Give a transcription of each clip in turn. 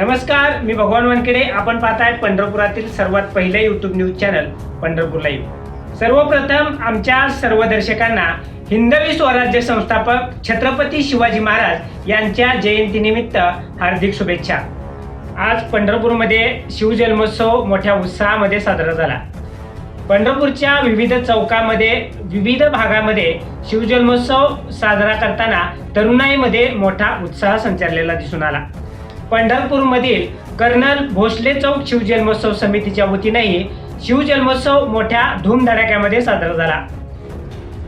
नमस्कार मी भगवान वानखेडे. आपण पाहताय पंढरपुरातील सर्वात पहिले YouTube news channel Pandharpur live सर्वप्रथम आमच्या सर्व दर्शकांना हिंदवी स्वराज्य संस्थापक छत्रपती शिवाजी महाराज यांच्या जयंतीनिमित्त हार्दिक शुभेच्छा. आज पंढरपूरमध्ये शिवजन्मोत्सव मोठ्या उत्साहामध्ये साजरा झाला. पंढरपूरच्या विविध चौकामध्ये विविध भागामध्ये शिवजन्मोत्सव साजरा करताना तरुणाईमध्ये मोठा उत्साह संचारलेला दिसून आला. पंढरपूरमधील कर्नल भोसले चौक शिवजन्मोत्सव समितीच्या वतीनेही शिवजन्मोत्सव मोठ्या धूमधडाक्यामध्ये साजरा झाला.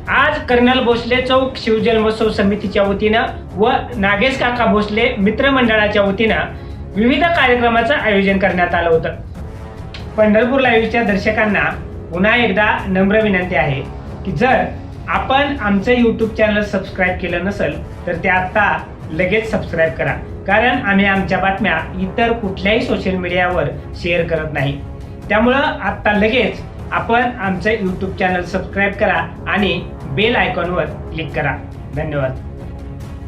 आज कर्नल भोसले चौक शिवजन्मोत्सव समितीच्या वतीनं व नागेश काका भोसले मित्रमंडळाच्या वतीनं विविध कार्यक्रमाचं आयोजन करण्यात आलं होतं. पंढरपूर लाईव्हच्या दर्शकांना पुन्हा एकदा नम्र विनंती आहे की जर आपण आमचं यूट्यूब चॅनल सबस्क्राईब केलं नसेल तर ते आत्ता लगेच सबस्क्राईब करा. कारण आम्ही आमच्या बातम्या इतर कुठल्याही सोशल मीडियावर शेअर करत नाही. त्यामुळं आत्ता लगेच आपण आमचं यूट्यूब चॅनल सबस्क्राईब करा आणि बेल आयकॉनवर क्लिक करा. धन्यवाद.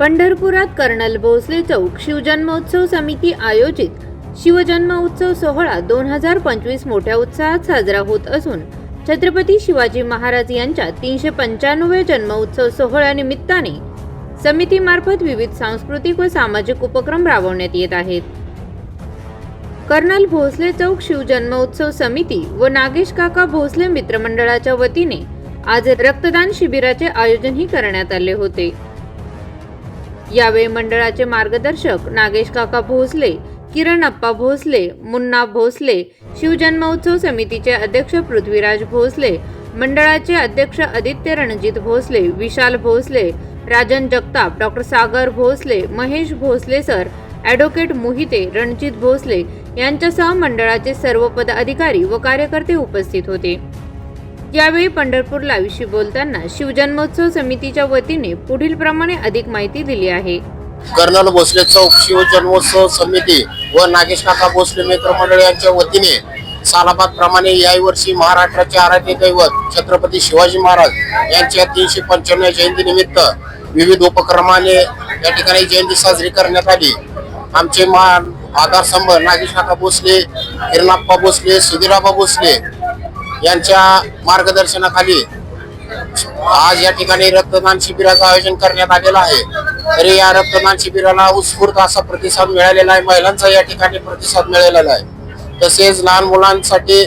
पंढरपुरात कर्नल भोसले चौक शिवजन्मोत्सव समिती आयोजित. शिवजन्म उत्सव सोहळा दोन हजार पंचवीस मोठ्या उत्साहात साजरा होत असून छत्रपती शिवाजी महाराज यांच्या तीनशे पंच्याण्णव जन्म उत्सव सोहळ्यानिमित्ताने समितीमार्फत विविध सांस्कृतिक व सामाजिक उपक्रम राबवण्यात येत आहेत. कर्नल भोसले चौक शिवजन्मोत्सव समिती व नागेश काका भोसले मित्रमंडळाच्या वतीने आज रक्तदान शिबिराचे आयोजनही करण्यात आले होते. यावेळी मंडळाचे मार्गदर्शक नागेश काका भोसले किरण अप्पा भोसले मुन्ना भोसले शिवजन्मोत्सव समितीचे अध्यक्ष पृथ्वीराज भोसले मंडळाचे अध्यक्ष Aditya Ranjit Bhosale Vishal Bhosale Rajan Jagtap doctor Sagar Bhosale Mahesh Bhosale sir advocate Mohite Ranjit Bhosale यांच्यासह मंडळाचे सर्व पदाधिकारी व कार्यकर्ते उपस्थित होते. यावेळी पंढरपूर लाईव्हशी बोलताना शिवजन्मोत्सव समितीच्या वतीने पुढील प्रमाणे अधिक माहिती दिली आहे. कर्नल भोसले चौक शिवजन्मोत्सव समिती व नागेश काका भोसले मित्र मंडळ यांच्या वतीने सालाबाद प्रमाणे याही वर्षी महाराष्ट्राचे आराध्य दैवत छत्रपती शिवाजी महाराज यांच्या तीनशे पंच्याण्णव जयंती निमित्त विविध उपक्रमाने या ठिकाणी जयंती साजरी करण्यात आली आमचे मा आधारस्तंभ नागेश भोसले हिरणाप्पा भोसले सुधीराबा भोसले यांच्या मार्गदर्शनाखाली आज या ठिकाणी रक्तदान शिबिराचं आयोजन करण्यात आलेलं आहे. तरी या रक्तदान शिबिराला उत्स्फूर्त असा प्रतिसाद मिळालेला आहे. महिलांचा या ठिकाणी प्रतिसाद मिळालेला आहे. तसेच लहान मुलांसाठी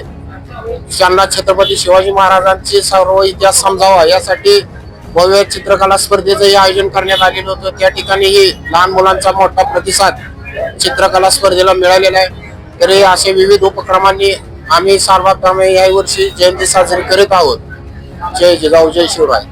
त्यांना छत्रपती शिवाजी महाराजांची सर्व इतिहास समजावा यासाठी भव्य चित्रकला स्पर्धेचंही आयोजन करण्यात आलेलं होतं. त्या ठिकाणीही लहान मुलांचा मोठा प्रतिसाद चित्रकला स्पर्धेला मिळालेला आहे. तरी असे विविध उपक्रमांनी आम्ही सर्वात या वर्षी जयंती साजरी करीत आहोत. जय जिजाऊ जय शिवराय.